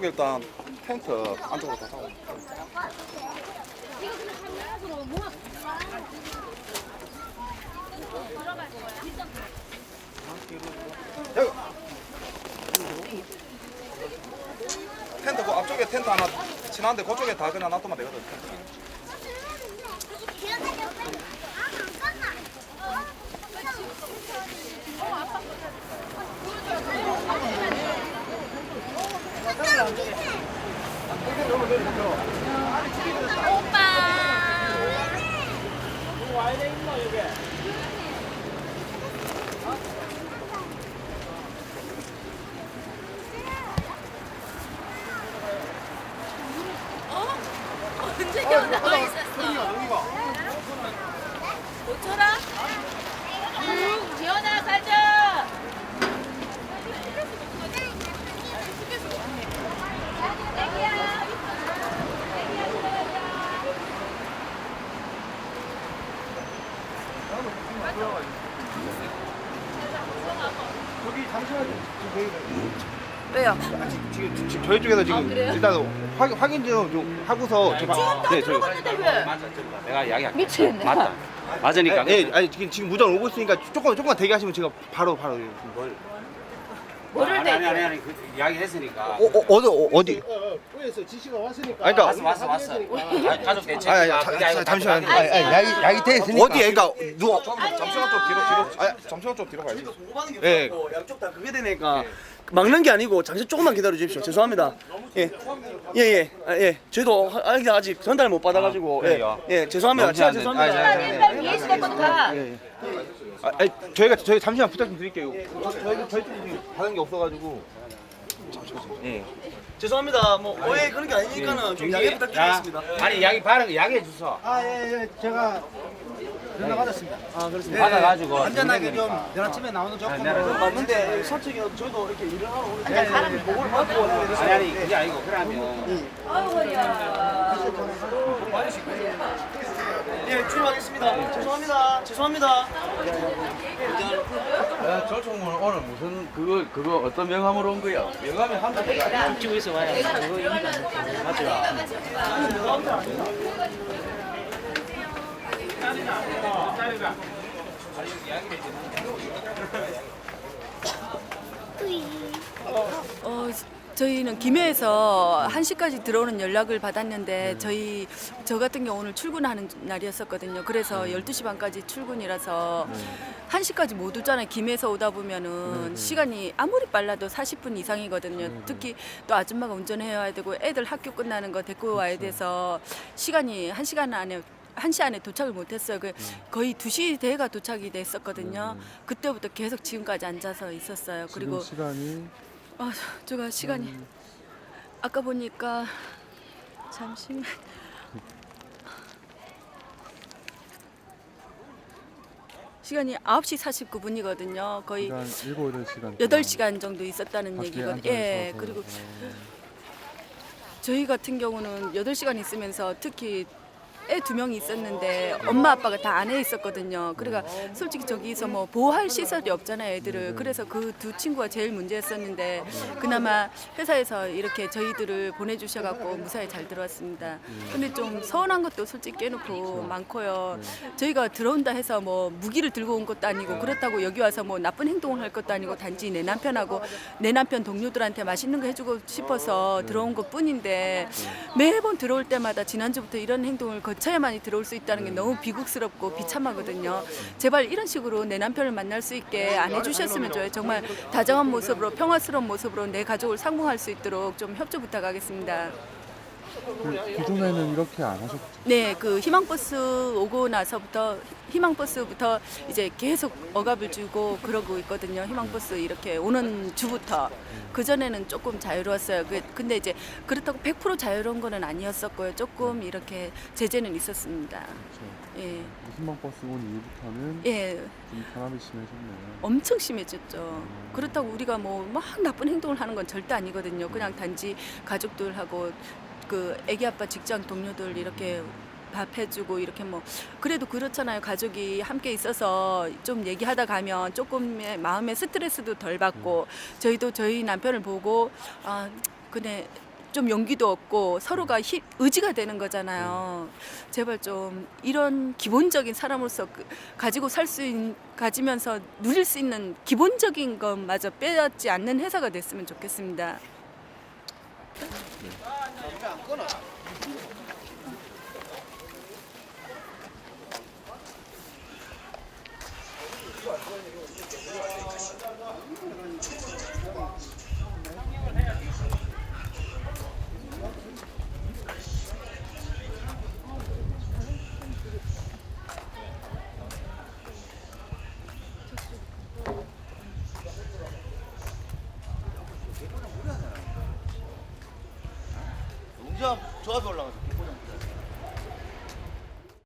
여기 일단 텐트 안쪽으로 다 사고. 여기. 텐트 그 앞쪽에 텐트 하나 지난데 그쪽에 다 그냥 놔두면 되거든. 언제 나와 있었어? 어쩌라? 응, 지연아 가자. 저기 잠시만요. 지금 왜요? 저희 지금, 지금 저희 쪽에서 지금 아, 그래요? 일단 확인 확인 좀, 좀 하고서 제가 네, 저희 들어갔는데 왜? 내가 이야기할게. 미치겠네. 맞다. 맞으니까. 예, 네, 아니 지금 지금 무전 오고 있으니까 조금 조금만 대기하시면 제가 바로 바로 뭘? 뭐를 아니, 아니, 내? 아니, 아니, 그 이야기 했으니까. 어, 어 어디 어, 어디 에서 지시가 왔으니까. 아니, 그러니까- 왔어, 왔어, 왔어. 아, 가족 대책. 아니, 아니, 자, 자, 잠시만요. 아니, 아니, 야기 야기 돼 있으니까. 어디 그러니까 누가 잠시만 좀 뒤로 뒤로. 아, 잠시만 좀 뒤로 가야지. 보고받는 게 예. 없고 양쪽 다 그게 되니까 막는 게 아니고 잠시 조금만 기다려 주십시오. 죄송합니다. 예, 예, 예, 아, 예. 저희도 하- 아직 아직 전달 못 받아 가지고 예, 그래요? 예, 죄송합니다. 진짜 아, 죄송합니다. 네, 네. 빨리 있었거든 가. 아, 아니, 저희가 저희 잠시만 부탁 좀 드릴게요. 저희 저희 쪽에 지금 받은 게 없어가지고. 예. 죄송합니다. 뭐 오해 그런 게 아니니까는 좀 양해 부탁드리겠습니다. 아니, 이야기 바른 이야기해 주소. 아, 예, 예. 제가 전화 받았습니다. 아 그렇습니다. 받아가지고. 안전하게 좀 내아침에 나오는 조건으로. 그건 맞는데 솔직히 저희도 이렇게 일을 하러 오는데 보고를 받고 아니, 아니, 그게 아니고, 그러면. 아유 허리야. 예, 출발하겠습니다. 죄송합니다. 죄송합니다. 저총은 오늘 무슨 그거 그거 어떤 명함으로 온 거야? 명함이 한국 이쪽에서 와야 그거 맞죠? 어, 저희는 김해에서 1시까지 들어오는 연락을 받았는데 저희 저 같은 경우 오늘 출근하는 날이었었거든요. 그래서 12시 반까지 출근이라서 1시까지 못 오잖아요. 김해에서 오다 보면은 시간이 아무리 빨라도 40분 이상이거든요. 특히 또 아줌마가 운전해야 되고 애들 학교 끝나는 거 데리고 와야 돼서 시간이 1시간 안에 한 시 안에 도착을 못했어요. 그 거의 2시 대가 도착이 됐었거든요. 그때부터 계속 지금까지 앉아서 있었어요. 그리고 시간이 아, 제가 시간이 아까 보니까 잠시만. 시간이 9시 49분이거든요. 거의 시간 7, 8시간 8시간 정도 있었다는 얘기거든요. 예. 그리고 어, 저희 같은 경우는 8시간 있으면서 특히 애 두 명이 있었는데 엄마 아빠가 다 안에 있었거든요. 그러니까 솔직히 저기서 뭐 보호할 시설이 없잖아요, 애들을. 그래서 그 두 친구가 제일 문제였었는데 그나마 회사에서 이렇게 저희들을 보내주셔갖고 무사히 잘 들어왔습니다. 근데 좀 서운한 것도 솔직히 깨놓고 많고요. 저희가 들어온다 해서 뭐 무기를 들고 온 것도 아니고 그렇다고 여기 와서 뭐 나쁜 행동을 할 것도 아니고 단지 내 남편하고 내 남편 동료들한테 맛있는 거 해주고 싶어서 들어온 것 뿐인데 매번 들어올 때마다 지난주부터 이런 행동을 거 쳐야만이 들어올 수 있다는 게 너무 비극스럽고 비참하거든요. 제발 이런 식으로 내 남편을 만날 수 있게 안 해주셨으면 좋아요. 정말 다정한 모습으로 평화스러운 모습으로 내 가족을 상봉할 수 있도록 좀 협조 부탁하겠습니다. 그, 기존에는 이렇게 안 하셨죠? 네, 그 희망버스 오고 나서부터 희망버스부터 이제 계속 억압을 주고 그러고 있거든요. 희망버스 이렇게 오는 주부터 그 전에는 조금 자유로웠어요. 그- 근데 이제 그렇다고 100% 자유로운 거는 아니었었고요. 조금 이렇게 제재는 있었습니다. 예, 희망 버스 온 이후부터는 예, 좀 바람이 심해졌네요. 엄청 심해졌죠. 그렇다고 우리가 뭐 막 나쁜 행동을 하는 건 절대 아니거든요. 그냥 단지 가족들하고 그 애기 아빠 직장 동료들 이렇게 밥 해주고 이렇게 뭐 그래도 그렇잖아요. 가족이 함께 있어서 좀 얘기하다 가면 조금의 마음의 스트레스도 덜 받고 저희도 저희 남편을 보고 아 근데 좀 용기도 얻고 서로가 힘, 의지가 되는 거잖아요. 제발 좀 이런 기본적인 사람으로서 그- 가지고 살 수 있는 가지면서 누릴 수 있는 기본적인 것마저 빼앗지 않는 회사가 됐으면 좋겠습니다. 농장 조합에 올라가서